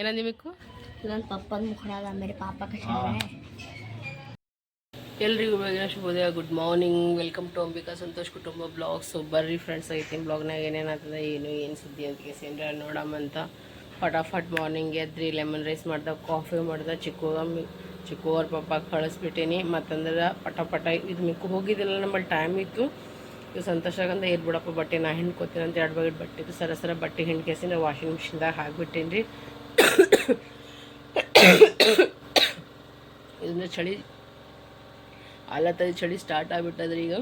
ಏನಂದಿ ಬೇಕು ನನ್ನ ಪಪ್ಪನ ಮುಖಡಾದ ಮೇರೆ ಪಾಪ ಕಷ್ಟ ಎಲ್ರಿಗೂ ಬೆಳಗಿನ ಶುಭೋದಯ good morning welcome to Ambika Santosh ಕುಟುಂಬ ಬ್ಲಾಗ್ ಸೊ ಬರ್ರಿ ಫ್ರೆಂಡ್ಸ್ ಐತಿ ಬ್ಲಾಗ್ನಾಗ ಏನೇನಾಗ್ತದೆ ಏನು ಏನು ಸುದ್ದಿ ಅಂತ ಕೇಸಿಂದ್ರೆ ನೋಡಮ್ಮಂತ ಫಟಾಫಟ್ ಮಾರ್ನಿಂಗ್ ಎದ್ರಿ ಲೆಮನ್ ರೈಸ್ ಮಾಡ್ದೆ ಕಾಫಿ ಮಾಡ್ದೆ ಚಿಕ್ಕು ಚಿಕ್ಕು ಅವ್ರ ಪಪ್ಪ ಕಳಿಸ್ಬಿಟ್ಟೀನಿ ಮತ್ತಂದ್ರೆ ಪಟ ಪಟ ಇದು ಮಿಕ್ಕು ಹೋಗಿದ್ದಿಲ್ಲ ನಮ್ಮಲ್ಲಿ ಟೈಮ್ ಇತ್ತು ಇದು ಸಂತೋಷಾಗಂದ ಏರ್ ಬಿಡಪ್ಪ ಬಟ್ಟೆ ನಾ ಹಿಂಡ್ಕೋತೀನಿ ಅಂತ ಎರಡು ಬಗೆಟ್ ಬಟ್ಟೆ ಇದು ಸರ ಸರ ಬಟ್ಟೆ ಹಿಂಡ್ಕೇಸಿನ ವಾಷಿಂಗ್ ಮಿಷಿನ್ದಾಗ ಹಾಕ್ಬಿಟ್ಟೀನಿ ರೀ ಇದನ್ನ ಚಳಿ, ಆಲತ್ತದ ಚಳಿ ಸ್ಟಾರ್ಟ್ ಆಗಿಬಿಟ್ಟದ್ರಿ ಈಗ.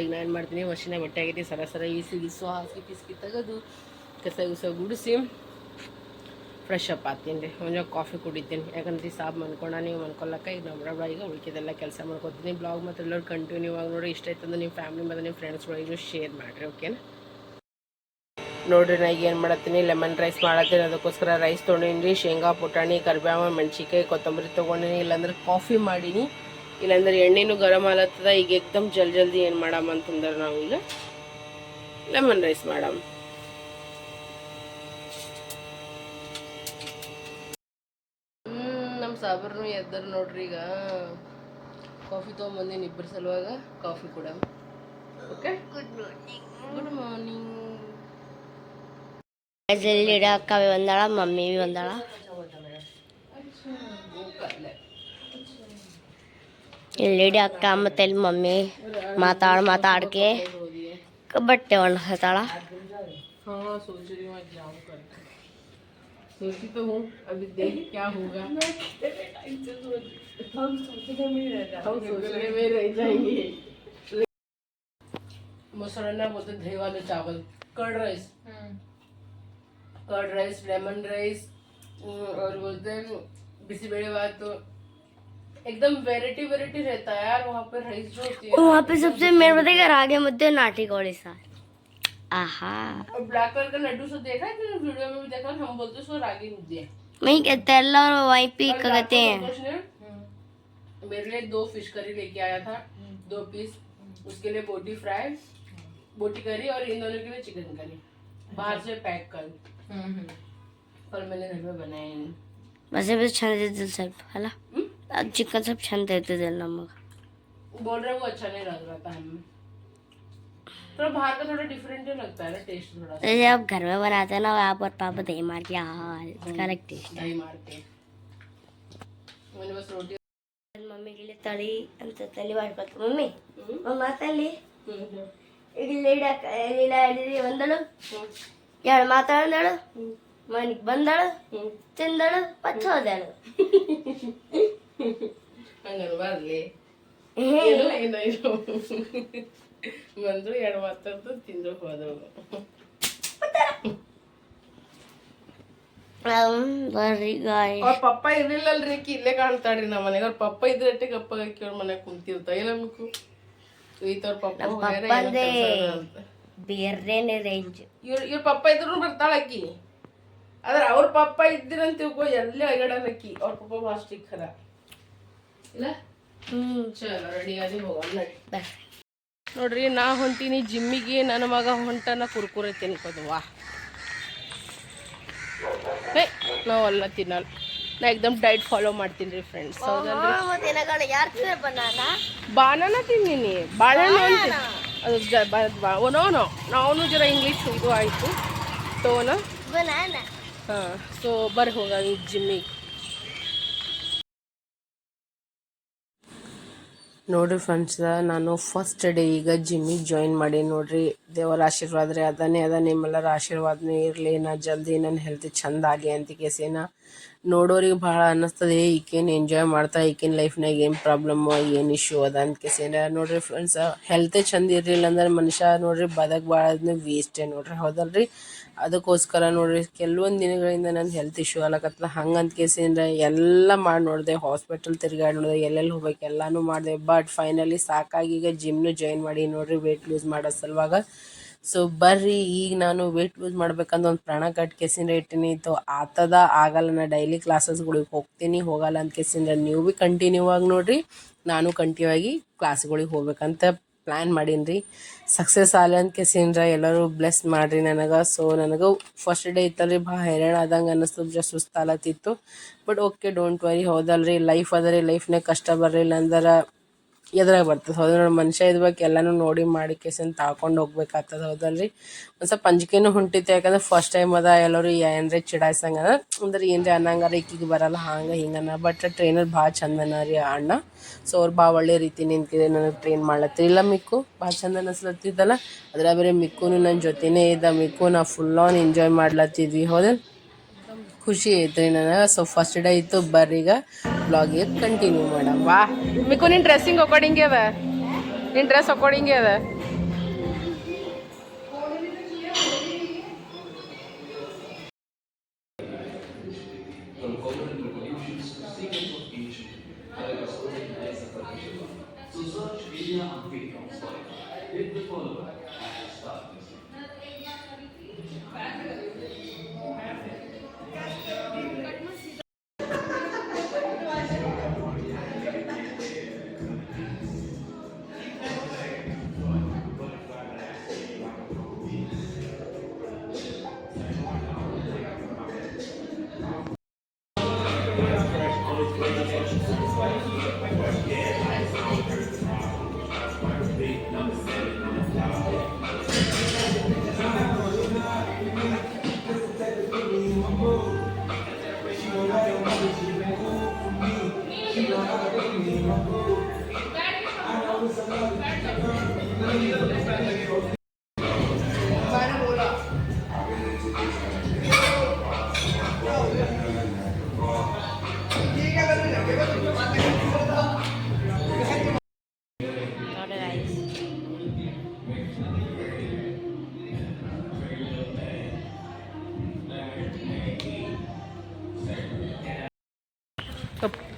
ಈಗ ನಾನು ಏನು ಮಾಡ್ತೀನಿ, ವರ್ಷಿನ ಬಟ್ಟೆ ಆಗೈತಿ ಸರ ಸರ ಈಸಿ ಗಿಸು ಹಾಕಿ ಪಿಸ್ಕಿ ತೆಗೆದು, ಕಸ ಗುಸ ಗುಡಿಸಿ ಫ್ರೆಶ್ ಅಪ್ ಆಗ್ತೀನಿ ಒಂದು ಕಾಫಿ ಕುಡಿತೀನಿ. ಯಾಕಂದ್ರೆ ಸಾಬ್ ಮನ್ಕೊಂಡ, ನೀವು ಮನ್ಕೊಳಕ್ಕ ಈಗ ನಮ್ಮ ಈಗ ಉಳ್ಕಿದೆಲ್ಲ ಕೆಲಸ ಮಾಡ್ಕೊತೀನಿ. ಬ್ಲಾಗ್ ಮತ್ತು ಎಲ್ಲರೂ ಕಂಟಿನ್ಯೂ ಆಗಿ ನೋಡಿ ಇಷ್ಟ ಆಯ್ತಂದ್ರೆ ನಿಮ್ಮ ಫ್ಯಾಮಿಲಿ ಮತ್ತು ನಿಮ್ಮ ಫ್ರೆಂಡ್ಸ್ಗಳಿಗೂ ಶೇರ್ ಮಾಡಿರಿ ಓಕೆನಾ ನೋಡ್ರಿ ನಾ ಈಗ ಏನು ಮಾಡತ್ತೀನಿ? Lemon rice ಮಾಡತ್ತೀನಿ. ಅದಕ್ಕೋಸ್ಕರ ರೈಸ್ ತೊಗೊಂಡಿನಿ. ಶೇಂಗಾ ಪುಟಾಣಿ ಕರಿಬೇವ ಮೆಣಸಿಕಾಯಿ ಕೊತ್ತಂಬರಿ ತೊಗೊಂಡಿನಿ. ಇಲ್ಲಾಂದ್ರೆ ಕಾಫಿ ಮಾಡೀನಿ. ಇಲ್ಲಾಂದ್ರೆ ಎಣ್ಣೆನೂ ಗರಂ ಆಲತ್ತದ ಈಗ ಏಕ್ದಮ್ ಜಲ್ ಜಲ್ದಿ ಏನು ಮಾಡಮ್ಮ ಅಂತಂದ್ರೆ ನಾವು ಈಗ ಲೆಮನ್ ರೈಸ್ ಮಾಡಮ್. ನಮ್ಮ ಸಾಬರ್ನು ಎದ್ದರು ನೋಡ್ರಿ ಈಗ. ಕಾಫಿ ತೊಗೊಂಬಂದಿನಿ ಇಬ್ಬರ ಸಲುವಾಗ. Coffee ಕೊಡಮ್. Okay good morning good morning ಇಲ್ಲಿ ಅಕ್ಕವಿ ಒಂದಾಳ ಮಮ್ಮಿ ಒಂದಾಳ ಇಲ್ಲಿ ಅಕ್ಕ ಮತ್ತೆ ಇಲ್ಲಿ ಮಮ್ಮಿ ಮಾತಾಡ್ ಮಾತಾಡ್ಕೆ ಬಟ್ಟೆ ಒಣಗ್ತಾಳ हाँ सोच रही हूँ आज जाऊँ करके सोची तो हूँ अभी देख क्या होगा हम सोचने में रह जाएंगे मोसरना बोलते दही वाले चावल curd rice curd rice lemon rice और बोलते हैं बिसी बेड़े बात तो एकदम वेराइटी वेराइटी रहता है यार वहाँ पे राइस जो होती है। वहाँ पे सबसे मेरे बताइए रागे मुद्दे नाटी कौड़ी सा। आहा। और ब्लैक कलर का लड्डू सो देखा है तुमने वीडियो में भी देखा हम बोलते हैं सो रागी मुद्दे वही कहते हैं और वहीं पे कहते हैं। मेरे लिए दो फ़िश करी लेके आया था। दो पीस उसके लिए बोटी फ्राई बोटी करी और इन दोनों के लिए चिकन करी बाहर से पैक कर। पर मैंने घर में बनाया ही नहीं वैसे भी छंद देते सब है ना हम्म? अब चिकन सब छंद देते थे नमक बोल रहे वो अच्छा नहीं लग रहा था हमें थोड़ा बाहर का थोड़ा डिफरेंट ही लगता है ना टेस्ट थोड़ा सा जैसे आप घर में बनाते हैं ना आप और पापा दही मार के हाँ इसका अलग टेस्ट दही मार के मैंने बस रोटी ಮಮ್ಮಿ ಇಲ್ಲಿ ತಳಿ ಅಂತ ತಲೆ ಮಾಡ್ಕೊತ ಮಮ್ಮಿ ಹ್ಮ್. ಮಮ್ಮ ತಲ್ಲಿ ಹ್ಮ್. ಇಲ್ಲಿ ಇಡಕ ಇಲ್ಲ ಇಲ್ಲಿ ಒಂದಳು ಎರಡು ಮಾತಾಡಂದಳು ಮನೆಗೆ ಬಂದಳು. ತಿಂದಳು ಪಚ್ಚ ಹೋದಳು ಬಂದ್ರು ಎರಡು ಮಾತಾಡ್ದು ತಿಂದ್ರು ಹೋದಳು ಅವ್ರ ಪಪ್ಪ ಇರ್ಲಿಲ್ಲಲ್ರಿ ಆಕಿ ಇಲ್ಲೇ ಕಾಣ್ತಾಳ್ರಿ ನಮ್ಮ ಮನೆಗೆ. ಅವ್ರ ಪಪ್ಪ ಇದ್ರಟ್ಟೆ ಗಪ್ಪ ಹಾಕಿ ಅವ್ರ ಮನೆಗೆ ಕುಂತಿರ್ತಾ ಇಲ್ಲ ಮಿಕ್ಕು. ಈತ ಅವ್ರ ಪಪ್ಪ ಬೇರೆನೆ ರೇಂಜ್ ಇವ್ರ ಇವ್ರ ಪಪ್ಪ ಇದ್ರು ಬರ್ತಾಳ ಅಕ್ಕಿ. ಆದ್ರೆ ಅವ್ರ ಪಪ್ಪ ಇದ್ದಿರಂತ ತಿಳ್ಕೊ ಎಲ್ಲೇ ಅಗಡನ ಅಕ್ಕಿ. ಅವ್ರ ಪಪ್ಪ ಮಾಸ್ಟಿಕ್ ಸ್ಟಿಕ್ ಖರ ಇಲ್ಲ? ಹ್ಮ್ ಚಲೋ ರೆಡಿ ಆಗಿ ಹೋಗೋಣ ನೋಡ್ರಿ ನಾ ಹೊಂತೀನಿ ಜಿಮ್ಮಿಗೆ ನನ್ನ ಮಗ ಹೊಂಟನ ಕುರ್ಕುರೆ ತಿನ್ಕೋದು ವಾ. ಹೇ ನಾವು ಅಲ್ಲ ತಿನ್ನಲ್ಲ. ನಾ ಎಕ್ದಮ್ ಡೈಟ್ ಫಾಲೋ ಮಾಡ್ತೀನಿ ರೀ ಫ್ರೆಂಡ್ಸ್ ಹೌದಲ್ರಿ? ಬನಾನ ತಿಂದೀನಿ. ಬಾಳೆಹಣ್ಣು ಅಂತ ಅದು ಜ ಬ- ಬಾ ಓ, ನೋ ನೋ. ನಾವು ಜರ ಇಂಗ್ಲೀಷ್ ಇದು ಆಯಿತು. ತೋನ? ಹಾಂ ಸೊ ಬರ್ರಿ ಹೋಗ ಜಿಮ್ಮಿಗೆ ನೋಡ್ರಿ ಫ್ರೆಂಡ್ಸ್ ನಾನು ಫಸ್ಟ್ ಡೇ ಈಗ ಜಿಮ್ಮಿಗೆ ಜಾಯಿನ್ ಮಾಡಿ ನೋಡ್ರಿ. ದೇವರ ಆಶೀರ್ವಾದ ರೀ ಅದಾನೆ ಅದ, ನಿಮ್ಮೆಲ್ಲರ ಆಶೀರ್ವಾದನೇ ಇರಲಿ, ನಾ ಜಲ್ದಿ ನನ್ನ ಹೆಲ್ತ್ ಚಂದ ಆಗಿ ಅಂತ ಕೇಸಿನ. ನೋಡೋರಿಗೆ ಭಾಳ ಅನ್ನಿಸ್ತದೆ, ಈಕೇನು ಎಂಜಾಯ್ ಮಾಡ್ತಾ, ಈಕಿನ ಲೈಫ್ನಾಗ ಏನು ಪ್ರಾಬ್ಲಮ್ ಏನು ಇಶ್ಯೂ ಅದ ಅಂತ ಕೇಸಿನ. ನೋಡ್ರಿ ಫ್ರೆಂಡ್ಸ್ ಹೆಲ್ತೇ ಚಂದ ಇರಲಿಲ್ಲ ಅಂದ್ರೆ ಮನುಷ್ಯ ನೋಡ್ರಿ ಬದಕ್ ಭಾಳ ವೇಸ್ಟೇ ನೋಡ್ರಿ, ಹೌದಲ್ರಿ? ಅದಕ್ಕೋಸ್ಕರ ನೋಡ್ರಿ, ಕೆಲವೊಂದು ದಿನಗಳಿಂದ ನನ್ನ ಹೆಲ್ತ್ ಇಶ್ಯೂ ಆಗಕತ್ತದ ಹಂಗಂತ ಕೇಸಿಂದ ಎಲ್ಲ ಮಾಡಿ ನೋಡಿದೆ ಹಾಸ್ಪಿಟಲ್ ತಿರ್ಗಾಡಿ ನೋಡಿದೆ, ಎಲ್ಲೆಲ್ಲಿ ಹೋಗ್ಬೇಕು ಎಲ್ಲಾನು ಮಾಡಿದೆ. ಬಟ್ ಫೈನಲಿ ಸಾಕಾಗಿ ಈಗ ಜಿಮ್ನು ಜಾಯಿನ್ ಮಾಡಿ ನೋಡ್ರಿ ವೆಯ್ಟ್ ಲೂಸ್ ಮಾಡೋ ಸಲುವಾಗ. ಸೊ ಬರ್ರಿ, ಈಗ ನಾನು ವೆಯ್ಟ್ ಲೂಸ್ ಮಾಡ್ಬೇಕಂತ ಒಂದು ಪ್ರಾಣ ಕಟ್ ಕೇಸಿಂದ ಇಟ್ಟಿನಿ. ತೊ ಆತದ ಆಗಲ್ಲ, ನಾ ಡೈಲಿ ಕ್ಲಾಸಸ್ಗಳಿಗೆ ಹೋಗ್ತೀನಿ, ಹೋಗಲ್ಲ ಅಂತ ಕೇಸಿಂದ ನೀವು ಭೀ ಕಂಟಿನ್ಯೂ ಆಗಿ ನೋಡ್ರಿ, ನಾನು ಕಂಟಿನ್ಯೂ ಆಗಿ ಕ್ಲಾಸ್ಗಳಿಗೆ ಹೋಗ್ಬೇಕಂತ ಪ್ಲ್ಯಾನ್ ಮಾಡೀನಿ ರೀ ಸಕ್ಸಸ್ ಆಗಲಿ ಅಂತ ಕೇಸಿನ್ರ ಎಲ್ಲರೂ ಬ್ಲೆಸ್ ಮಾಡಿರಿ ನನಗೆ. ಸೊ ನನಗೆ ಫಸ್ಟ್ ಡೇ ಇತ್ತಲ್ರಿ, ಭಾಳ ಹೈರಾಣ ಆದಂಗೆ ಅನ್ನಿಸ್ತು, ಜಸ್ಟ್ ಸುಸ್ತಾಲತ್ತಿತ್ತು ಬಟ್ ಓಕೆ ಡೋಂಟ್ ವರಿ ಹೌದಲ್ರಿ. ಲೈಫ್ ಅದ ರೀ ಲೈಫ್ನಾಗ ಕಷ್ಟ ಬರಲಿಲ್ಲ ಅಂದ್ರೆ ಎದ್ರಾಗ ಬರ್ತದೆ. ಹೌದು ನೋಡಿ, ಮನುಷ್ಯ ಇದ್ಬೇಕು ಎಲ್ಲನೂ ನೋಡಿ ಮಾಡಿ ಕೇಸನ್ ತಾಳ್ಕೊಂಡು ಹೋಗ್ಬೇಕಾಗ್ತದೆ. ಹೌದಲ್ರಿ? ಒಂದು ಸ್ವಲ್ಪ ಅಂಜಿಕೆನೂ ಹೊಂಟಿತ್ತು. ಯಾಕಂದ್ರೆ ಫಸ್ಟ್ ಟೈಮ್ ಅದ, ಎಲ್ಲರೂ ಏನ್ರಿ ಚಿಡಾಯ್ಸಂಗ ಅಂದ್ರೆ ಏನ್ರಿ ಅನ್ನಂಗಾರ ಈಕಿಗೆ ಬರಲ್ಲ, ಹಂಗೆ ಹಿಂಗನ ಬಟ್ ಟ್ರೈನರ್ ಭಾಳ ಚಂದನ ರೀ ಅಣ್ಣ. ಸೊ ಅವ್ರು ಭಾಳ ಒಳ್ಳೆ ರೀತಿ ನಿಂತಿದೆ ನನಗೆ ಟ್ರೈನ್ ಮಾಡ್ಲತ್ತಿ. ಇಲ್ಲ ಮಿಕ್ಕು, ಭಾಳ ಚಂದ ಅನಿಸ್ಲತ್ತಿದ್ದಲ್ಲ. ಅದ್ರ ಬೇರೆ ಮಿಕ್ಕುನು ನನ್ನ ಜೊತೆನೇ ಇದ್ದ. ಮಿಕ್ಕು ನಾ ಫುಲ್ ಆನ್ ಎಂಜಾಯ್ ಮಾಡ್ಲತ್ತಿದ್ವಿ. ಹೌದಲ್ ಖುಷಿ ಐತ್ರಿ ನನಗೆ. ಸೊ ಫಸ್ಟ್ ಡೇ ಇತ್ತು ಬರ್ರಿ ಈಗ ಬ್ಲಾಗಿಗೆ ಕಂಟಿನ್ಯೂ ಮಾಡಮ್ ವಾ ಮಿಕ್ಕು ನಿನ್ನ ಡ್ರೆಸ್ಸಿಂಗ್ ಅಕಾರ್ಡಿಂಗೆ ಅದ ನಿನ್ನ ಡ್ರೆಸ್ ಅಕಾರ್ಡಿಂಗೆ ಅದ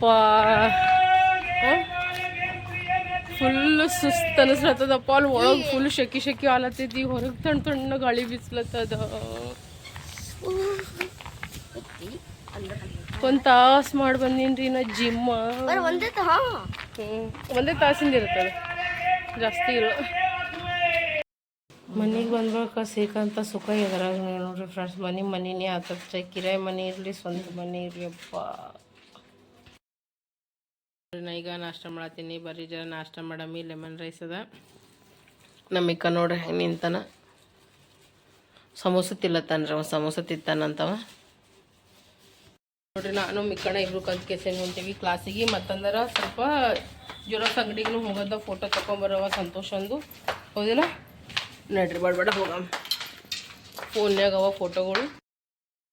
ಅಪ್ಪ ಫುಲ್ ಸುಸ್ತು ಅನಿಸ್ಲತ್ತದಪ್ಪ ಅಲ್ಲಿ ಒಳಗೆ ಫುಲ್ ಶೆಕಿ ಶೆಕಿ ಆಲತ್ತೈತಿ ಹೊರಗೆ ತಣ್ಣ ತಣ್ಣ ಗಾಳಿ ಬಿಸ್ಲತ್ತದ. ಒಂದು ತಾಸು ಮಾಡಿ ಬಂದೀನಿ ನಾ ಜಿಮ್ಮ ಒಂದೇ ಒಂದೇ ತಾಸಿಂದ ಇರ್ತದೆ ಜಾಸ್ತಿ ಇರೋ. ಮನೆಗೆ ಬಂದ್ಬಳಕ ಸಿಕ್ಕಂತ ಸುಖ ಎದುರಾಗ ನೋಡ್ರಿ ಫ್ರೆಂಡ್ಸ್ ಮನೆ ಮನಿನೇ ಆತ ಕಿರಾಯಿ ಮನೆ ಇರಲಿ ಸ್ವಂತ ಮನೆ ಇರಲಿ ಅಪ್ಪ ನಾ ಈಗ ನಾಷ್ಟ ಮಾಡತ್ತೀನಿ ಬರ್ರಿ ಜರ ನಾಷ್ಟ ಮಾಡಮ್ಮಿ ಲೆಮನ್ ರೈಸ್ ಅದ ನಮ್ಮಿಕ್ಕ ನೋಡ್ರಿ ಹೆಂಗೆ ನಿಂತಾನ ಸಮೋಸ ತಿಲ್ಲತ್ತಾನ್ರಿ ಅವ ಸಮೋಸ ತಿತ್ತಾನಂತವ ನೋಡ್ರಿ ನಾನು ಮಿಕ್ಕಣ ಇಬ್ರು ಕಲ್ತ್ ಕೆಸೆನ್ ಹೊಂಟೀವಿ ಕ್ಲಾಸಿಗೆ ಮತ್ತಂದ್ರೆ ಸ್ವಲ್ಪ ಜೋರಸ್ ಅಂಗಡಿಗೂ ಹೋಗೋದ ಫೋಟೋ ತಗೊಂಬರವ ಸಂತೋಷ ಅಂದು ಹೌದಿಲ್ಲ ನಡ್ರಿ ಬಡಬಡ ಹೋಗಮ್ ಫೋನ್ಯಾಗ ಅವ ಫೋಟೋಗಳು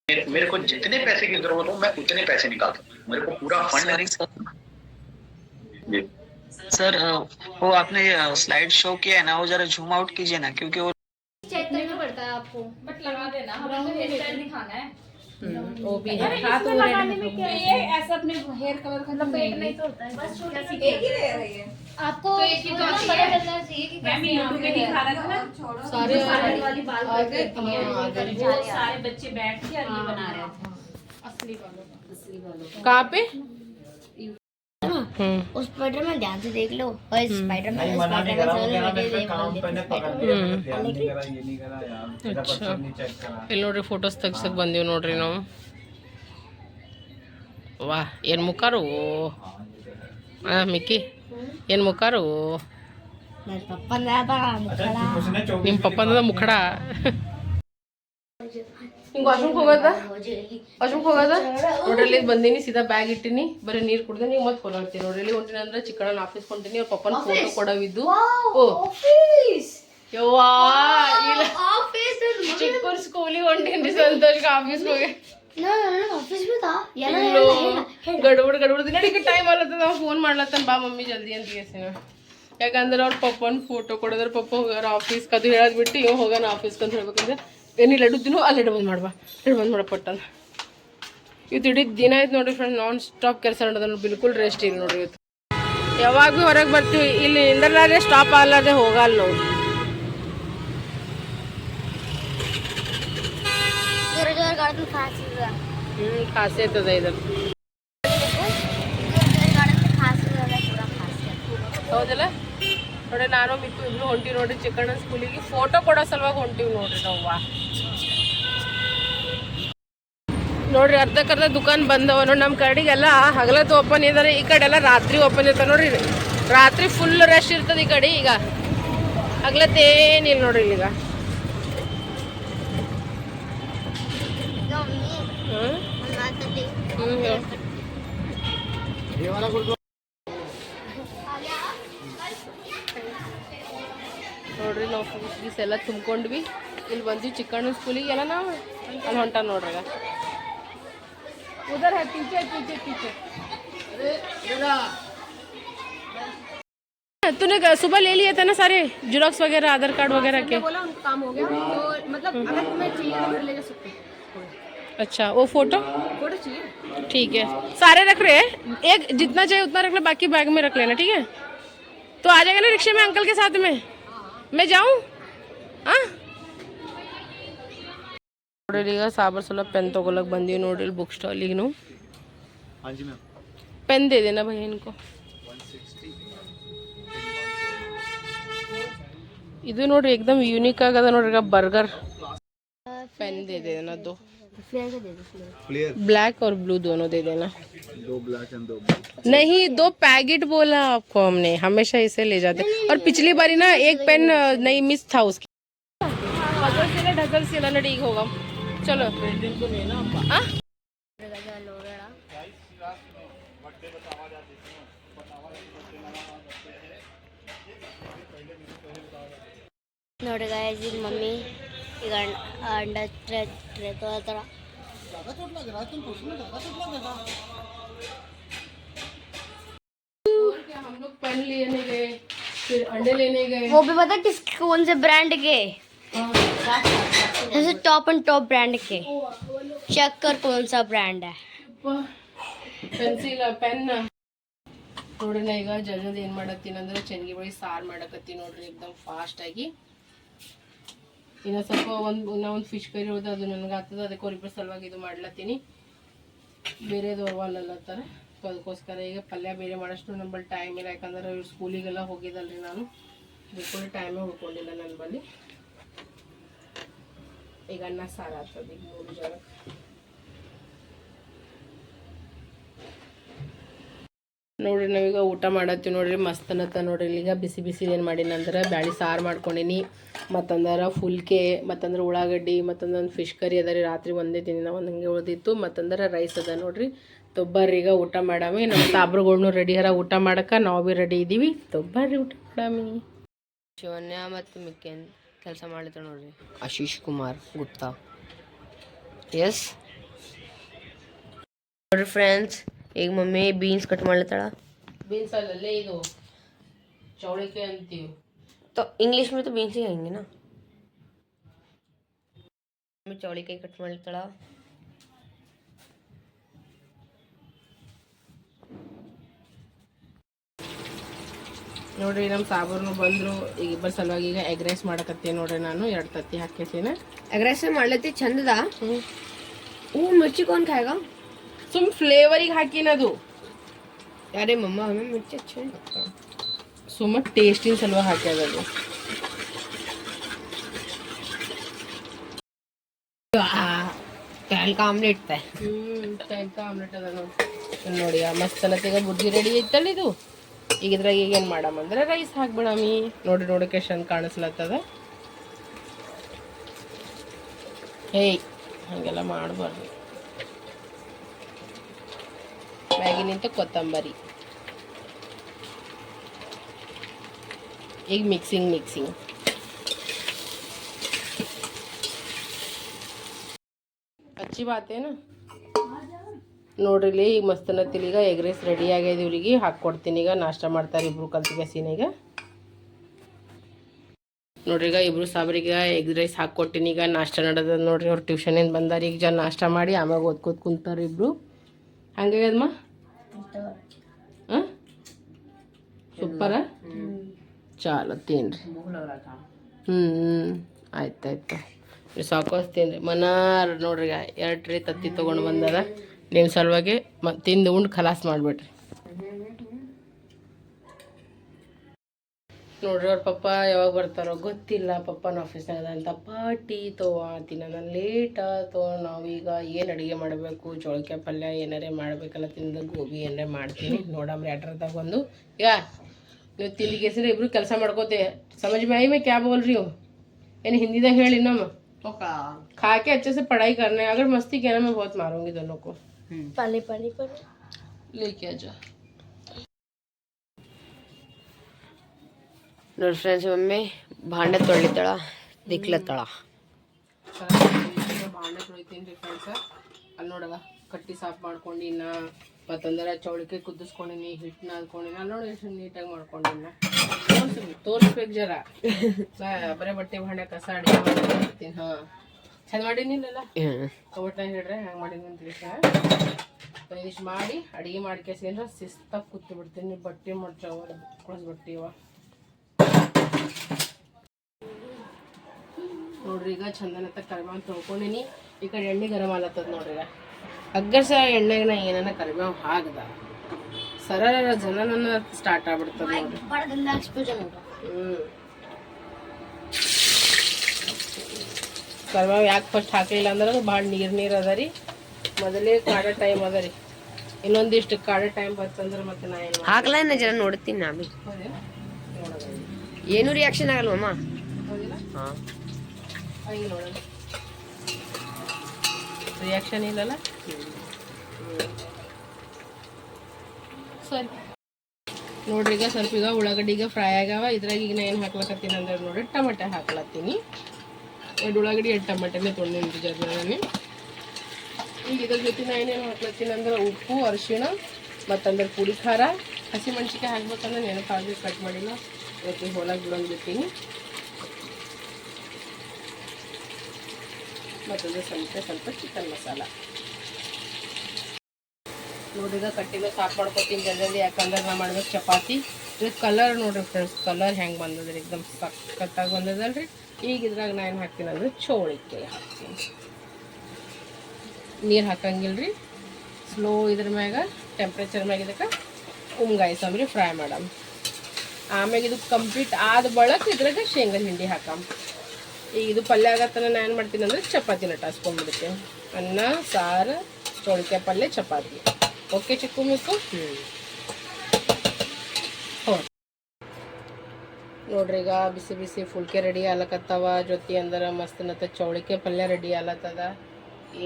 मेरे मेरे को जितने पैसे की जरूरत हो मैं उतने पैसे निकालता हूँ मेरे को पूरा फंड सर वो आपने स्लाइड शो किया है ना वो जरा झूम आउट कीजिए ना क्योंकि वो चेक करना पड़ता है आपको। बट लगा देना हाँ, हमें तो हेयर स्टाइल दिखाना है। हम्म, वो भी है। हाथ हो रहे हैं ये ऐसा अपने हेयर कलर का मतलब एक नहीं तो होता है। बस छोटा सी एक ही रह रही है आपको तो एक ही तो आती है पता चलना चाहिए कि मैं यूट्यूब पे दिखा रहा था ना छोड़ो सारे वाली बाल आ गए। है हाँ, सारे बच्चे बैठ के अरली हाँ, बना रहे थे असली वालों असली वालों कहाँ पे? उस स्पाइडर में ध्यान से देख लो और स्पाइडर में स्पाइडर अच्छा ಇಲ್ಲಿ ನೋಡ್ರಿ ಫೋಟೋಸ್ ತೆಗ್ಸಕ್ ಬಂದೀವಿ ನೋಡ್ರಿ ನಾವು ವಾ ಏನು ಮುಖಾರು ಹಾಂ ಮಿಕ್ಕಿ ಏನು ಮುಖಾರು मेरे पापा ने आया था मुखड़ा ನಿಮ್ಮ ಪಪ್ಪಂದ ಮುಖಡ ಹಿಂಗೆ ವಾಶ್ರೂಮ್ಗೆ ಹೋಗೋದ? ವಾಶ್ರೂಮ್ಗೆ ಹೋಗೋದ? ನೋಡ್ರಲ್ಲಿ ಬಂದೀನಿ ಸೀದಾ ಬ್ಯಾಗ್ ಇಟ್ಟಿನಿ ಬರೀ ನೀರು ಕುಡ್ದೆ ನೀವು ಮತ್ತೆ ಹೊರಡ್ತೀನಿ ನೋಡ್ರಲ್ಲಿ ಹೊಂಟಿನ ಅಂದ್ರೆ ಚಿಕ್ಕಣ್ಣ ಆಫೀಸ್ ಕೊಂತೀನಿ ಅವ್ರ ಪಪ್ಪನ ಫೋಟೋ ಕೊಡವಿದ್ದು. ಓ. ಯವ್ವಾ ಇಲ್ಲ. ಚಿಕ್ಕೂರ್ ಹೊಂಟೀನಿ ಸಂತೋಷ್ ಆಫೀಸ್ಗೆ ಹೋಗಿ. ಗಡ್ಬಡ್ ಗಡ್ಬಡ್. ನಡಿಗೆ ಟೈಮ್ ಅಲ್ಲತ್ತದ ನಾವು ಫೋನ್ ಮಾಡ್ಲತ್ತಾನ. ಬಾ ಮಮ್ಮಿ ಜಲ್ದಿ ಅಂತ ಯಾಕಂದ್ರೆ ಅವ್ರ ಪಪ್ಪನ ಫೋಟೋ ಕೊಡೋದ್ರ ಪಪ್ಪ ಹೋಗ್ಯಾರ ಆಫೀಸ್ ಅದು ಹೇಳೋದು ಬಿಟ್ಟು ಇವ್ ಹೋಗೋಣ ಆಫೀಸ್ಗೆ ಹೇಳ್ಬೇಕಂದ್ರೆ ಏನಿಲ್ಲ ಲಡ್ಡು ಅಲ್ಲಿ ಬಂದ್ ಲಡ್ಡು ಬಂದ್ ಮಾಡಪ್ಪಟ್ಟಂದ ಇವತ್ತು ಇಡೀ ದಿನ ಆಯ್ತು ನೋಡಿ ಫ್ರೆಂಡ್ ನಾನ್ ಸ್ಟಾಪ್ ಕೆಲಸ ನೋಡೋದನ್ನು ಬಿಲ್ಕುಲ್ ರೆಸ್ಟ್ ಇಲ್ಲ ನೋಡಿ ಇವತ್ತು. ಯಾವಾಗ ಭೀ ಹೊರಗೆ ಬರ್ತೀವಿ ಇಲ್ಲಿ ಇಂದರ್ಲಾದ್ರೆ ಸ್ಟಾಪ್ ಆಗ್ಲಾರ್ದೆ ಹೋಗಲ್ಲ ನಾವು. ಹ್ಞೂ ಖಾಸಿ ಆಯ್ತದ ಇದೆ. ಹೌದಲ್ಲ? ನೋಡಿ ನಾನು ಮಿತ್ತು ಇಬ್ರು ಹೊಂಟಿವಿ ನೋಡ್ರಿ ಚಿಕ್ಕಣ್ಣ ಸ್ಕೂಲಿಗೆ. ಫೋಟೋ ಕೊಡೋ ಸಲುವಾಗಿ ಹೊಂಟಿವಿ ನೋಡ್ರಿ ನಾವು ನೋಡ್ರಿ ಅರ್ಧಕ್ಕರ್ಧ ದುಕಾನ್ ಬಂದವ ನೋಡಿ ನಮ್ಮ ಕಡೆಗೆಲ್ಲ ಹಗಲತ್ತು ಓಪನ್ ಇದಾರೆ ಈ ಕಡೆ ಎಲ್ಲ ರಾತ್ರಿ ಓಪನ್ ಇರ್ತಾರೆ ನೋಡ್ರಿ ರಾತ್ರಿ ಫುಲ್ ರಶ್ ಇರ್ತದೆ ಈ ಕಡೆ ಈಗ. ಹಗಲತ್ತೇನಿಲ್ಲ ನೋಡ್ರಿ ಈಗ ಈಗ ನೋಡ್ರಿ ನಾವು ಫೀಸ್ ಗೀಸ್ ಎಲ್ಲ ತುಂಬ್ಕೊಂಡ್ವಿ ಇಲ್ಲಿ ಬಂದ್ವಿ ಚಿಕ್ಕಣ್ಣ ಸ್ಕೂಲಿಗೆ ಎಲ್ಲ ನಾವು ಅಲ್ಲಿ ಹೊಂಟ ನೋಡ್ರಿ ಈಗ. ಉಧರ್ है पीछे पीछे पीछे तूने ग- सुबह ले लिए थे ना सारे जुरॉक्स वगैरह आधार कार्ड वगैरह के बोला उनका काम हो गया तो मतलब अगर तुम्हें चाहिए तो फिर ले जा सकते हो अच्छा वो फोटो फोटो चाहिए ठीक है सारे रख रहे हैं एक जितना चाहिए उतना रख ले बाकी बैग में रख लेना ठीक है तो आ जाएगा ना रिक्शे में अंकल के साथ में मैं ಹಾಂ ನೋಡ್ರಿ ಈಗ ಸಾಬರ್ ಸಲ ಪೆನ್ ತೊಗೊಳಕ್ ಬಂದೀವಿ ನೋಡ್ರಿ ಬುಕ್ ಸ್ಟಾಲ್ ನಾವು ಪೆನ್ ದೇನಾ ಭಯ ಇನ್ಕೋ ಇದು ನೋಡ್ರಿ ಎಕ್ದಮ್ ಯೂನಿಕ್ ಆಗದ ನೋಡ್ರಿ ಈಗ ಬರ್ಗರ್ ಪೆನ್ ದೇನದು ब्लैक और ब्लू दोनों दे देना। दो ब्लैक एंड दो ब्लू नहीं दो पैकेट बोला आपको हमने। हमेशा इसे ले जाते और पिछली बारी ना एक पेन नहीं मिस था उसकी। ढकल से ठीक होगा चलो मम्मी ಈಗ ಅಂಡ- ಅಂಡ ಟ್ರೇ ಟ್ರೇ ತೊಗೊಳ್ತಾರ हम लोग पेन लेने गए फिर अंडे लेने गए वो भी पता किस कौन से ब्रांड के जैसे टॉप एंड टॉप ब्रांड के चेक कर कौन सा ब्रांड है ಪೆನ್ಸಿಲ್ ಪೆನ್ ನೋಡ್ರಿ ನಾ ಈಗ ಜಲ್ದಿ ಏನು ಮಾಡತ್ತೀನಿ ಅಂದ್ರೆ ಚೆನ್ಗಿ ಬಳಿ ಸಾರು ಮಾಡಕತ್ತೀನಿ ನೋಡ್ರಿ ಎಕ್ದಮ್ ಫಾಸ್ಟ್ ಆಗಿ ಇನ್ನು ಸ್ವಲ್ಪ ಒಂದು ನಾ ಒಂದು ಫಿಶ್ ಕರಿ ಉಳ್ದು ಅದು ನನಗೆ ಆಗ್ತದೆ, ಅದಕ್ಕೆ ಅವ್ರಿಬ್ಬರ ಸಲುವಾಗಿ ಇದು ಮಾಡ್ಲತ್ತೀನಿ. ಬೇರೆದು ಅವಲ್ಲತ್ತಾರ ಸೊ ಅದಕ್ಕೋಸ್ಕರ ಈಗ ಪಲ್ಯ ಬೇರೆ ಮಾಡಷ್ಟು ನಂಬಲ್ಲಿ ಟೈಮ್ ಇಲ್ಲ, ಯಾಕಂದ್ರೆ ಇವ್ರು ಸ್ಕೂಲಿಗೆಲ್ಲ ಹೋಗಿದ್ದಲ್ರಿ ನಾನು. ಬಿಟ್ಕೊಂಡು ಟೈಮೇ ಉಳ್ಕೊಂಡಿಲ್ಲ ನನ್ನ ಬಳಿ ಈಗ ಅನ್ನ ಸಾರು ಆಗ್ತದೆ, ಈಗ ಮೂರು ಜನಕ್ಕೆ ನೋಡ್ರಿ ನಾವೀಗ ಊಟ ಮಾಡತ್ತೀವಿ ನೋಡ್ರಿ ಮಸ್ತ್ ಅನ್ನತ್ತ ನೋಡ್ರಿ ಈಗ ಬಿಸಿ ಬಿಸಿ ಏನು ಮಾಡೀನಿ ಅಂದ್ರೆ ಬ್ಯಾಳಿ ಸಾರು ಮಾಡ್ಕೊಂಡೀನಿ. ಮತ್ತಂದ್ರೆ ಫುಲ್ಕೆ ಮತ್ತಂದ್ರೆ ಉಳ್ಳಾಗಡ್ಡಿ ಮತ್ತೊಂದೊಂದು ಫಿಶ್ ಕರಿ ಅದ ರೀ. ರಾತ್ರಿ ಒಂದೇ ದಿನ ಒಂದು ಹಂಗೆ ಉಳ್ದಿತ್ತು. ಮತ್ತಂದ್ರೆ ರೈಸ್ ಅದ ನೋಡ್ರಿ. ತೊಬ್ಬರ್ರಿ ಈಗ ಊಟ ಮಾಡಾಮಿ. ನಮ್ಮ ತಾಬ್ರುಗಳ್ನು ರೆಡಿ ಹರ ಊಟ ಮಾಡಕ್ಕೆ ನಾವು ಭೀ ರೆಡಿ ಇದ್ದೀವಿ ತೊಬ್ಬರ್ರಿ ಊಟ ಮಾಡಾಮಿ. ಶಿವನ್ಯ ಮತ್ತು ಮಿಕ್ಕೇನ್ ಕೆಲಸ ಮಾಡಿದ್ರು ನೋಡ್ರಿ. ಆಶೀಶ್ ಕುಮಾರ್ ಗುಪ್ತಾ. ಎಸ್ ನೋಡ್ರಿ ಫ್ರೆಂಡ್ಸ್ ಈಗ ಮಮ್ಮಿ ಬೀನ್ಸ್ ಕಟ್ ಮಾಡ್ಲತ್ತಾಳ. ಬೀನ್ಸ್ ಅಲ್ಲಲ್ಲೇ ಇದು ಚೌಳಿಕಾಯಿ ಅಂತೀವಿ. ತ ಇಂಗ್ಲೀಷ್ ಮತ್ತು ಬೀನ್ಸ್ ಹಂಗಿನ? ಮಮ್ಮಿ ಚೌಳಿಕಾಯಿ ಕಟ್ ಮಾಡ್ಲತ್ತಾಳ. ನೋಡ್ರಿ ನಮ್ಮ ಸಾಬೂರ್ನು ಬಂದರು. ಈಗ ಇಬ್ಬರ ಸಲುವಾಗಿ ಈಗ ಎಗ್ ರೈಸ್ ಮಾಡಕತ್ತೀನಿ ನೋಡ್ರಿ ನಾನು. ಎರಡು ತತ್ತಿ ಹಾಕಿರ್ತೀನಿ ಎಗ್ ರೈಸ್ ಮಾಡ್ಲತ್ತಿ ಚಂದದ? ಹ್ಞೂ ಮಿರ್ಚಿಕೊಂದು ಕಾಯ್ಗ? ಸುಮ್ ಫ್ಲೇವರಿಗೆ ಹಾಕಿನದು. ಯಾರೇ ಮಮ್ಮ ಹಮೆ ಮಿರ್ಚಿ ಅಚ್ಚೆ ಸುಮ್ಮ ಟೇಸ್ಟಿನ ಸಲುವಾಗಿ ಹಾಕ್ಯಾಗದು ಟೈಲ್ಕ ಆಮ್ಲೆಟ್ ತೆ ಹ್ಮ್ ಟೈಲ್ಕ ಆಮ್ಲೆಟ್ ಅದ ನೋಡಿ. ಮಸ್ತ್ ಅಲ್ಲತ್ತೀಗ ಬುಜ್ಜಿ ರೆಡಿ ಐತಲ್ಲ ಇದು. ಈಗ ಇದ್ರಾಗ ಈಗ ಏನು ಮಾಡಮ್ ಅಂದ್ರೆ ರೈಸ್ ಹಾಕ್ಬಿಡಮಿ. ನೋಡಿ ನೋಡೋಕೆ ಚೆಂದ ಕಾಣಿಸ್ಲತ್ತದ. ಹೇಯ್ ಹಾಗೆಲ್ಲ ಮಾಡಬಾರ್ದು. ಮ್ಯಾಗಿನಿಂದ ಕೊತ್ತಂಬರಿ. ಈಗ ಮಿಕ್ಸಿಂಗ್ ಮಿಕ್ಸಿಂಗ್ ಹಚ್ಚಿ ಬಾತೇನು ನೋಡ್ರಿಲಿ, ಈಗ ಮಸ್ತನ ಈಗ ಎಗ್ ರೈಸ್ ರೆಡಿ ಆಗ್ಯದ ಇವ್ರಿಗೆ ಹಾಕ್ಕೊಡ್ತೀನಿ ಈಗ ನಾಷ್ಟ ಮಾಡ್ತಾರೆ ಇಬ್ರು ಕಲ್ತಿಗೆ ಸೀನೆಗೆ. ನೋಡ್ರಿ, ಈಗ ಇಬ್ರು ಸಾಬ್ರಿಗೆ ಎಗ್ ರೈಸ್ ಹಾಕ್ಕೊಟ್ಟಿನಿ ಈಗ ನಾಷ್ಟ ನಡೆದ ನೋಡ್ರಿ, ಅವ್ರು ಟ್ಯೂಷನಿಂದ ಬಂದಾರ. ಈಗ ಜನ ನಾಷ್ಟ ಮಾಡಿ ಆಮ್ಯಾಗ ಓದ್ಕೋತ ಕುಂತಾರೆ ಇಬ್ರು. ಹಂಗಾಗ್ಯದಮ್ಮ ಹಾಂ ಸೂಪರ? ಚಾಲ ತಿನ್ರಿ ಹ್ಞೂ ಆಯ್ತು ಆಯ್ತು ನೀವು ತಿನ್ರಿ ಮನಾರು ನೋಡ್ರಿ ಎರಡು ಟ್ರೇ ತತ್ತಿ ತೊಗೊಂಡು ಬಂದಾರ. ನಿಮ್ಮ ಸಲುವಾಗಿ ಮ ತಿಂದು ಉಂಡು ಖಲಾಸ್ ಮಾಡಿಬಿಡ್ರಿ ನೋಡ್ರಿ ಅವ್ರ ಪಪ್ಪ ಯಾವಾಗ ಬರ್ತಾರೋ ಗೊತ್ತಿಲ್ಲ ಪಪ್ಪನ ಆಫೀಸ್ನಾಗ ಅಂತ ಪಾಟಿ ಆತಿನ ನಾನು ಲೇಟ್ ತೋ ನಾವೀಗ ಏನು ಅಡುಗೆ ಮಾಡಬೇಕು ಚೋಳಕೆ ಪಲ್ಯ ಏನಾರೇ ಮಾಡಬೇಕಲ್ಲ ತಿಂದು ಗೋಬಿ ಏನಾರೇ ಮಾಡ್ತೀನಿ. ನೋಡಮ್ರಿ ಅಡ್ರದಾಗ ಒಂದು ಯಾ ನೀವು ತಿಂದಿಗೆಸಿದ್ರೆ ಇಬ್ರು ಕೆಲಸ ಮಾಡ್ಕೋತೆ ಸಮಜ್ ಮೈ ಮೇ ಕ್ಯಾಬ್ ಬೋಲ್ರಿ ಇವು. ಏನು ಹಿಂದಿದಾಗ ಹೇಳಿ ನಮ್ಮ ಖಾಕೆ ಹಚ್ಚ से ಪಡಾಯಿ करना है ಮಸ್ತಿ मस्ती कहना मैं ನೋಕು मारूंगी दोनों को पाले ನೋಡಿ ಫ್ರೆಂಡ್ಸ್ ಮಮ್ಮಿ ಭಾಂಡೆ ತೊಳಿತಾಳ ದಿಕ್ಲತ್ತಾಳ. ಭಾಂಡೆ ತೊಳಿತೀನಿ ರೀ ಫ್ರೆಂಡ್ಸ್ ಅಲ್ಲಿ ನೋಡಲ್ಲ ಕಟ್ಟಿ ಸಾಫ್ ಮಾಡ್ಕೊಂಡು ಇನ್ನ ಮತ್ತೊಂದರ ಚೌಳಿಕೆ ಕುದಿಸ್ಕೊಂಡಿನಿ ಹಿಟ್ಟು ನಾದ್ಕೊಂಡಿನಿ ಅಲ್ಲಿ ನೋಡಿ ಎಷ್ಟು ನೀಟಾಗಿ ಮಾಡ್ಕೊಂಡಿನ ತೋರಿಸ್ಬೇಕು ಜರ. ಬರೇ ಬಟ್ಟೆ ಭಾಂಡೆ ಕಸ ಅಡಿಗೆ ಮಾಡ್ತೀನಿ ಹಾಂ. ಚಂದ ಮಾಡಿನಿಲ್ಲ ಕಬಟ್ಟಾಗ ಹೇಳ್ರೆ ಹಂಗೆ ಮಾಡೀನಿ ಅಂತ ಇಷ್ಟು ಮಾಡಿ ಅಡಿಗೆ ಮಾಡ್ಕೇಸಿದ್ರೆ ಶಿಸ್ತಾಗಿ ಕೂತು ಬಿಡ್ತೀನಿ ಬಟ್ಟೆ ಮಾಡ್ತಾವ ಕೊಳಸ್ ನೋಡ್ರಿ ಈಗ ಚಂದನತ್ತ ಕರಿಬೇವು ತೊಳ್ಕೊಂಡಿನಿ. ಈ ಕಡೆ ಎಣ್ಣೆ ಗರಂ ಆಲತ್ತದ ನೋಡ್ರಿ ಈಗ. ಅಗ್ಗಸ ಎಣ್ಣೆಗೆ ನಾ ಏನನ ಕರಿಬೇವು ಹಾಕ್ದ. ಸರ ಜನನ ಸ್ಟಾರ್ಟ್ ಆಗ್ಬಿಡ್ತದ ಹ್ಞೂ ಕರಿಬೇವು ಯಾಕೆ ಫಸ್ಟ್ ಹಾಕಲಿಲ್ಲ ಅಂದ್ರೆ ಭಾಳ ನೀರು ನೀರು ಅದ ರೀ. ಮೊದಲೇ ಕಾಡ ಟೈಮ್ ಅದ ರೀ. ಇನ್ನೊಂದಿಷ್ಟು ಕಾಡ ಟೈಮ್ ಬರ್ತಂದ್ರೆ ಮತ್ತೆ ನಾ ಏನು ಜನ ನೋಡ್ತೀನಿ ನಾನು ಏನು ರಿಯಾಕ್ಷನ್ ಆಗಲ್ವಮ್ಮ? ಹಾಂ. ಹಂಗೆ ನೋಡೋಣ ರಿಯಾಕ್ಷನ್ ಇಲ್ಲಲ್ಲ? ಸರಿ. ನೋಡ್ರಿ ಈಗ ಸ್ವಲ್ಪ ಈಗ ಉಳ್ಳಾಗಡ್ಡಿ ಈಗ ಫ್ರೈ ಆಗ್ಯಾವ ಇದ್ರಾಗ ಈಗ ನಾ ಏನು ಹಾಕ್ಲಕತ್ತೀನಿ ಅಂದ್ರೆ ನೋಡ್ರಿ ಟಮಟೆ ಹಾಕ್ಲತ್ತೀನಿ. ಎರಡು ಉಳ್ಳಾಗಡ್ಡಿ ಎರಡು ಟಮಟೆನೇ ತೊಗೊಂಡಿನಿ ಜರ್ನಾನೆ ಈಗ ಇದ್ರ ಜೊತೆ ನಾ ಏನೇನು ಹಾಕ್ಲತ್ತೀನಿ ಅಂದ್ರೆ ಉಪ್ಪು ಅರಿಶಿಣ ಮತ್ತಂದ್ರೆ ಪುಡಿ ಖಾರ. ಹಸಿಮೆಣ್ಸಿಕಾಯಿ ಹಾಕ್ಬೇಕಂದ್ರೆ ನೆನಪಾಗಿ ಕಟ್ ಮಾಡಿಲ್ಲ. ಇವತ್ತು ಹೋಲಾಗಿ ಬಿಡೋಂಗೆ ಮತ್ತದು ಸ್ವಲ್ಪ ಸ್ವಲ್ಪ ಚಿಕನ್ ಮಸಾಲ. ನೋಡಿದ ಕಟ್ಟಿಗೆ ಸಾಕು ಮಾಡ್ಕೊತೀನಿ ಜಲ್ದಿ. ಯಾಕಂದ್ರೆ ನಾ ಮಾಡ್ಬೇಕು ಚಪಾತಿ. ಇದು ಕಲರ್ ನೋಡ್ರಿ ಫ್ರೆಂಡ್ಸ್ ಕಲರ್ ಹೆಂಗೆ ಬಂದದ್ರಿ? ಎಕ್ದಮ್ ಸಕ್ಕತ್ತಾಗಿ ಬಂದದಲ್ರಿ? ಈಗ ಇದ್ರಾಗ ನಾ ಏನು ಹಾಕ್ತೀನಿ ಅಂದ್ರೆ ಚೋಳಿಕೆ ಹಾಕ್ತೀನಿ. ನೀರು ಹಾಕಂಗಿಲ್ರಿ? ಸ್ಲೋ ಇದ್ರ ಮ್ಯಾಗ ಟೆಂಪ್ರೇಚರ್ ಮ್ಯಾಗ ಇದಕ್ಕೆ ಉಮ್ಗಾಯಿಸಮ್ರಿ ಫ್ರೈ ಮಾಡಮ್. ಆಮ್ಯಾಗ ಇದು ಕಂಪ್ಲೀಟ್ ಆದ ಬಳಕ ಇದ್ರಾಗ ಶೇಂಗಾ ಹಿಂಡಿ ಹಾಕಮ್. ಈಗ ಇದು ಪಲ್ಯ ಆಗತ್ತನ ನಾನು ಏನು ಮಾಡ್ತೀನಿ ಅಂದರೆ ಚಪಾತಿ ನಟಾಸ್ಕೊಂಡ್ಬಿಡ್ತೀನಿ ಅನ್ನ ಸಾರು ಚೌಳಿಕಾಯಿ ಪಲ್ಯ ಚಪಾತಿ. ಓಕೆ ಚಿಕ್ಕು ಮಿಕ್ಕು ಹ್ಞೂ ನೋಡ್ರಿ ಈಗ ಬಿಸಿ ಬಿಸಿ ಫುಲ್ಕೆ ರೆಡಿ ಆಲಕತ್ತಾವ. ಜೊತೆ ಅಂದ್ರೆ ಮಸ್ತ್ ನತ್ತ ಚೌಳಿಕೆ ಪಲ್ಯ ರೆಡಿ ಆಲತ್ತದ.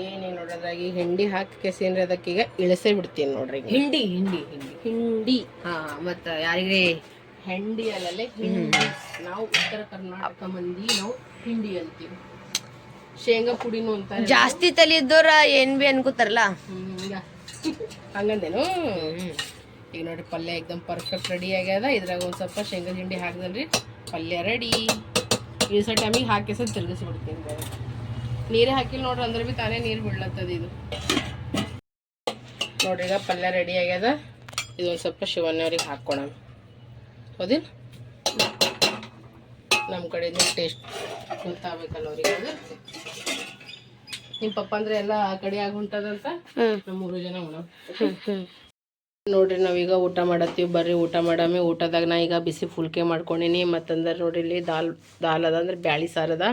ಏನೇ ನೋಡೋದ್ರಾಗ ಈಗ ಹಿಂಡಿ ಹಾಕಿ ಕೆಸಿನ್ರಿ ಅದಕ್ಕೆ ಈಗ ಇಳಿಸೇ ಬಿಡ್ತೀನಿ ನೋಡ್ರಿ. ಹಿಂಡಿ ಹಿಂಡಿ ಹಿಂಡಿ. ಹಿಂಡಿ. ಹಾ ಮತ್ತ ಯಾರಿಗೆ ಹೆಂಡಿ ಅಲ್ಲಲ್ಲೇ ಹಿಂಡಿ. ನಾವು ಉತ್ತರ ಕರ್ನಾಟಕ ಮಂದಿ ನಾವು ಹಿಂಡಿ ಅಂತೀವಿ? ಶೇಂಗಾ ಪುಡಿನೂ ಅಂತ ಜಾಸ್ತಿ ತಲೆ ಇದ್ದೋರ ಏನ್ ಬಿ ಅನ್ಕೋತಾರಲ್ಲ. ಹಂಗಂದೇನು? ಈಗ ನೋಡ್ರಿ ಪಲ್ಯ ಎಕ್ದಮ್ ಪರ್ಫೆಕ್ಟ್ ರೆಡಿ ಆಗ್ಯದ. ಇದ್ರಾಗ ಒಂದು ಸ್ವಲ್ಪ ಶೇಂಗಾ ಹಿಂಡಿ ಹಾಕ್ದಲ್ರಿ. ಪಲ್ಯ ರೆಡಿ ಇಳಿಸೋ ಟೈಮಿಗೆ ಹಾಕಿ ಸಹ ತಿರುಗಿಸ್ಬಿಡ್ತೀನಿ ನೀರೇ ಹಾಕಿಲ್ಲ ನೋಡ್ರಿ ಅಂದ್ರೆ ಬಿ ತಾನೇ ನೀರು ಬಿಡ್ಲತ್ತದ ಇದು. ನೋಡ್ರಿ ಈಗ ಪಲ್ಯ ರೆಡಿ ಆಗ್ಯದ. ಇದು ಒಂದು ಸ್ವಲ್ಪ ಶಿವಣ್ಣವ್ರಿಗೆ ಹಾಕ್ಕೊಣ ಹೌದಿಲ್ಲ? ನಮ್ಮ ಕಡೆಯಿಂದ ಟೇಸ್ಟ್ ಗೊತ್ತಾಗಬೇಕಲ್ಲ ಅವ್ರಿಗೆ ನಿಮ್ಮ ಪಪ್ಪ ಅಂದ್ರೆ ಎಲ್ಲ ಆ ಕಡೆ ಆಗಿ ಉಂಟದಂತ ನಮ್ಮ ಮೂರು ಜನ ಉಣ ನೋಡ್ರಿ ನಾವೀಗ ಊಟ ಮಾಡತ್ತೀವಿ ಬರ್ರಿ ಊಟ ಮಾಡಾಮಿ. ಊಟದಾಗ ನಾ ಈಗ ಬಿಸಿ ಫುಲ್ಕೆ ಮಾಡ್ಕೊಂಡಿನಿ ಮತ್ತಂದ್ರೆ ನೋಡ್ರಿ ಇಲ್ಲಿ ದಾಲ್ ದಾಲ್ ಅದ ಅಂದ್ರೆ ಬ್ಯಾಳಿ ಸಾರದ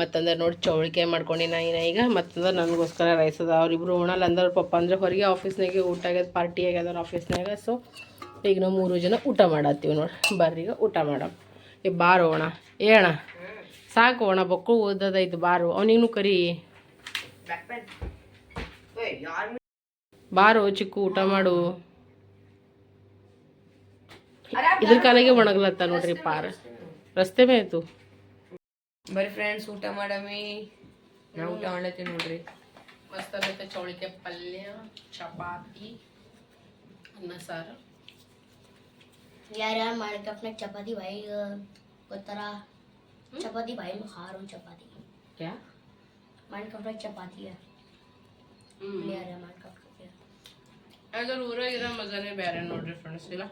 ಮತ್ತಂದ್ರೆ ನೋಡಿ ಚೌಳಿಕಾಯಿ ಮಾಡ್ಕೊಂಡಿನಿ ಇನ್ನ ಈಗ. ಮತ್ತಂದ್ರೆ ನನಗೋಸ್ಕರ ರೈಸ್ ಅದ. ಅವ್ರಿಬ್ರು ಉಣಲ್ಲ ಅಂದ್ರೆ ಪಪ್ಪ ಅಂದ್ರೆ ಹೊರಗೆ ಆಫೀಸ್ನಾಗೆ ಊಟ ಆಗ್ಯದ ಪಾರ್ಟಿ ಆಗ್ಯದ ಆಫೀಸ್ನಾಗ ಸೊ ಈಗ ನಾವು ಮೂರು ಜನ ಊಟ ಮಾಡತ್ತೀವಿ ನೋಡಿ. ಬರ್ರಿ ಈಗ ಊಟ ಮಾಡಮ್. ಈ ಬಾರು ಅಣ್ಣ. ಏಣ ಸಾಕು ಅಣ್ಣ ಬಕ್ಕಳು ಓದೋದೈತು ಬಾರು. ಅವನಿಗೂ ಕರಿ. ಬಾರು ಚಿಕ್ಕು ಊಟ ಮಾಡು. ಇದ್ರ ಕಾಲಾಗೆ ಒಣಗ್ಲತ್ತ ನೋಡ್ರಿ ಪಾರ. ರಸ್ತೆ ಮೇ ಆಯ್ತು ಬರೀ ಫ್ರೆಂಡ್ಸ್ ಊಟ ಮಾಡಮಿ. ನಾ ಊಟ ಮಾಡ್ಲತ್ತೀನಿ ನೋಡ್ರಿ. ಮಸ್ತ್ ಚೌಳಿಕೆ ಪಲ್ಯ ಚಪಾತಿ ಅನ್ನ ಸಾರು. ಯಾರ್ಯಾರು ಮಾಡ್ಕಪ್ನ ಚಪಾತಿ ಬಾಯಿ ಗೊತ್ತಾರ ಚಪಾತಿ ಬಾಯಿ ಹಾರು ಚಪಾತಿ ಕ್ಯಾ ಮಾಡ್ಕಪ್ನ ಚಪಾತಿ ಹ್ಮ್ ಯಾರ್ಯಾರು ಮಾಡ್ಕಪ್ನ ಅದ್ರ ಊರಾಗಿರೋ ಮಜಾನೇ ಬೇರೆ ನೋಡ್ರಿ ಫ್ರೆಂಡ್ಸ್ ಇಲ್ಲ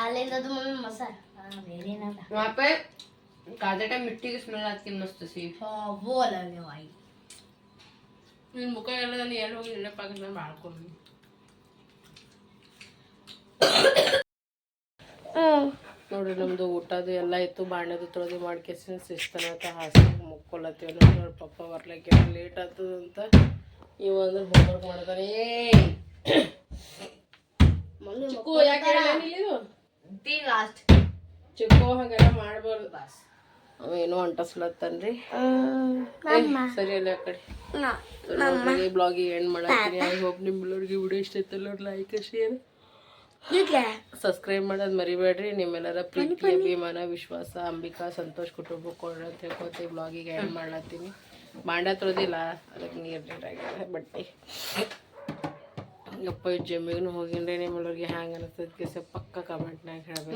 ಅಲ್ಲಿಂದ ಅದು ಮಮ್ಮಿ ಮಸಾಲ ಬೇರೆ ಏನಲ್ಲ वहाँ पे खाते टाइम मिट्टी की स्मेल आती है मस्त सी ಬೋಲ ಬಾಯಿ ನಿನ್ ಮುಖ ಎಲ್ಲ ನಾನು ಎಲ್ಲಿ ಹೋಗಿ ಇಲ್ಲೇ ಪಾಕಿಸ್ತಾನ ಮಾಡ್ಕೊಂಡು ನೋಡ್ರಿ ನಮ್ದು ಊಟದು ಎಲ್ಲ ಇತ್ತು. ಬಾಣದು ತೊಳೆದು ಮಾಡ್ಕೇಸಿನ ಸಿಸ್ತನ ಹಾಸಿಗೆ ಮುಕ್ಕೊಳತ್ತೀವಿ ನೋಡಿ ಪಪ್ಪ ಬರ್ಲಿಕ್ಕೆ ಲೇಟ್ ಆಗ್ತದ ಅಂತ ಇವ ಅಂದ್ರೆ ಹೋಮ್ವರ್ಕ್ ಮಾಡ್ತಾನೆ ಏಯ್ ಚಿಕ್ಕು ಯಾಕೆ ಹೇಳಿಲ್ಲ ಇದು ದಿ ಲಾಸ್ಟ್. ಚಿಕ್ಕು ಹಾಗೆಲ್ಲ ಮಾಡ್ಬಾರ್ದು. ಅವ ಏನೋ ಅಂಟಸ್ಲತ್ತನ್ರಿ. ಸರಿ ಅಲ್ಲ ಆ ಕಡೆ. ಬ್ಲಾಗಿಗೆ ಎಂಡ್ ಮಾಡತ್ತೀನಿ ಐ ಹೋಪ್ ನಿಮ್ಮೆಲ್ಲರಿಗೆ ವಿಡಿಯೋ ಇಷ್ಟ ಐತಲ್ಲ ಲೈಕ್ ಶೇರ್ ಸಬ್ಸ್ಕ್ರೈಬ್ ಮಾಡೋದು ಮರಿಬೇಡ್ರಿ ನಿಮ್ಮೆಲ್ಲರ ಪ್ರೀತಿ ಅಭಿಮಾನ ವಿಶ್ವಾಸ ಅಂಬಿಕಾ ಸಂತೋಷ್ ಕುಟುಂಬ ಕೊಡ್ರಿ ಅಂತ ಹೇಳ್ಕೊತ ಬ್ಲಾಗಿಗೆ ಎಂಡ್ ಮಾಡ್ಲತ್ತೀನಿ. ಬಾಂಡ ತೊಳೆದಿಲ್ಲ ಅದಕ್ಕೆ ನೀರು ನೀರಾಗ್ಯದ ಬಟ್ಟೆ. ಯಪ್ಪ ಜಮ್ಮಿಗೂ ಹೋಗಿನ್ರಿ ನಿಮ್ಮೆಲ್ಲರಿಗೆ ಹ್ಯಾಂಗ ಅನಿಸ್ತದೆ ಸ್ವಲ್ಪ ಪಕ್ಕ ಕಮೆಂಟ್ನಾಗ ಹೇಳ್ಬೇಕು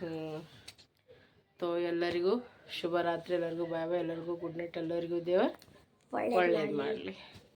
ಹ್ಞೂ ತೋ ಎಲ್ಲರಿಗೂ ಶುಭರಾತ್ರಿ ಎಲ್ಲರಿಗೂ ಬಾಯ್ ಬಾಯ್ ಎಲ್ಲರಿಗೂ ಗುಡ್ ನೈಟ್ ಎಲ್ಲರಿಗೂ ದೇವ ಒಳ್ಳೆ ಒಳ್ಳೇದು ಮಾಡಲಿ.